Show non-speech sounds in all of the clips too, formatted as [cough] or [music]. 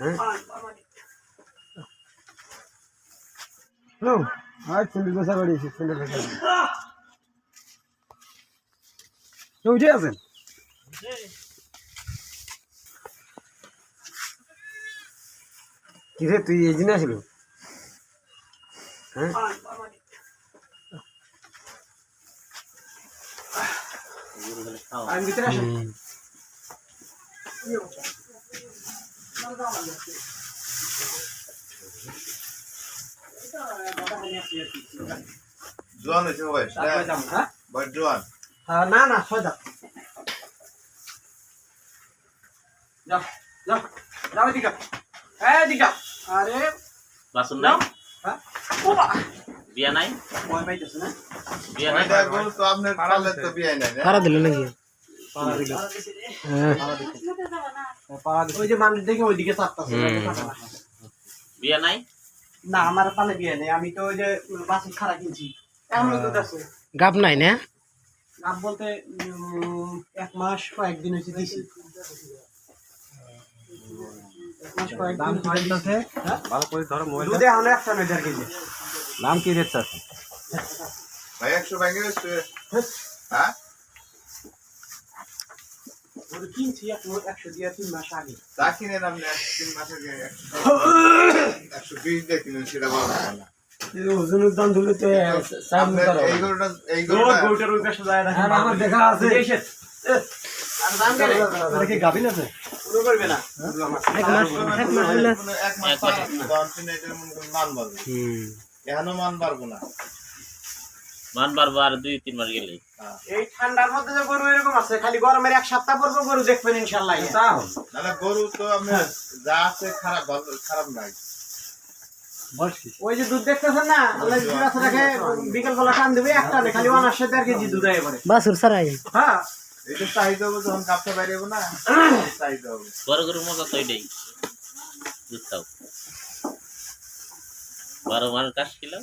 হ্যাঁ? হ্যালো আজ চল্লিশ বছর বাড়িয়েছি চল্লিশ বছর কেউ উঠে আছেন? কি রে তুই এই দিন আসিল? হ্যাঁ? আমি ভিতরে আসেন জোয়ান হয়েছে বয়স তারপরে যাব, হ্যাঁ? বয়স জোয়ান হ্যাঁ, না না ছয় যাও যাও যাও যাও এদিকে হ্যাঁ এদিকে আরে বাসন যাও নাই হ্যাঁ ও বাবা বিয়া নাই ভয় পাইতেছে না বিয়া নাই ওইটা গরু তো আপনার পালে তো বিয়ে নাই না কারা দিল নাকি পাড়া দিল হ্যাঁ পাড়া দিল ওই যে মানুষ দেখে ওইদিকে চাপতাছে। বিয়া নাই? না আমার পালে বিয়ে নেই। আমি তো ওই যে বাসি খারা কিনছি। এখনও দুধ আছে। গাপ নাই না? নাম বলতে এক মাস কয়েকদিন হয়েছে দিছি। হ্যাঁ? কি রেট আছে ভাই একশো ব্যাংকে হ্যাঁ? ওটা কিনছি এক- একশো দিয়ে তিন মাস আগে তা কিনেন আপনি তিন মাস আগে একশো বিশ দিয়ে কিনেন সেটা বড় না ওজনের দাম ধরলে তো আপনার আমার দেখা আছে। গাভিন আছে এখনও মান বাড়বো না। মান আর দুই তিন মাস গেলে এই ঠান্ডার মধ্যে যে গরু এরকম আছে খালি গরমের এক সপ্তাহ পর গরু দেখবেন ইনশাল্লাহ গরু তো আপনার যা আছে খারাপ খারাপ নাই। ওই যে দুধ দেখতেছেন না আল্লাহ যদি রাখে বিকেল বেলা টান দেবে একটা খালি দেড় কেজি দুধ আয় পরে বাসুর সারাই হ্যাঁ। এটা চাহিদা হবে যখন কাপটা বাইরে যাব না [clears throat] চাহিদা হবে। বড় গরুর মজা তো এটাই। বারো মাস কাশ কিলাম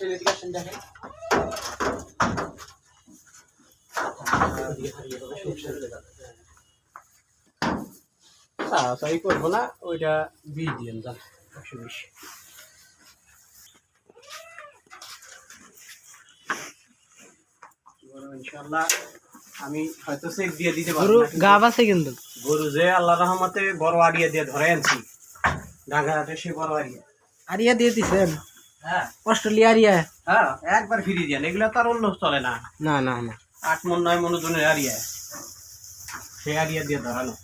আসেন এদিকে আসেন দেখেন তাই করব না ওইটা বিষ দিয়ে যান একশো বিশ। ইনশাল্লাহ আমি হয়তো চেক দিয়ে দিতে পারব কিন্তু গাব আছে কিন্তু। গরু যে আল্লাহ রহমতে বড় আড়িয়া দিয়ে ধরে আনছি ডাঙ্গাহাটে সে বড় আড়িয়া। আরিয়া দিয়ে দিছেন? হ্যাঁ। অস্ট্রেলিয়া আরিয়া হ্যাঁ একবার ফিরিয়ে দেন এগুলো তো আর অন্য চলে না। না না না। আট মন নয় মন ওজনের আড়িয়া সে আড়িয়া দিয়ে ধরানো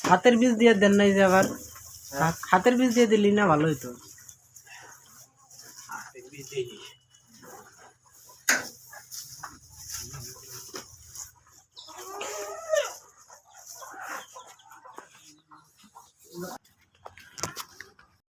হাতের বীজ দিয়ে দেন নাই যে আবার? হাতের বীজ দিয়ে দিলি না ভালো হইতো হাতের বীজ দিয়ে দিই।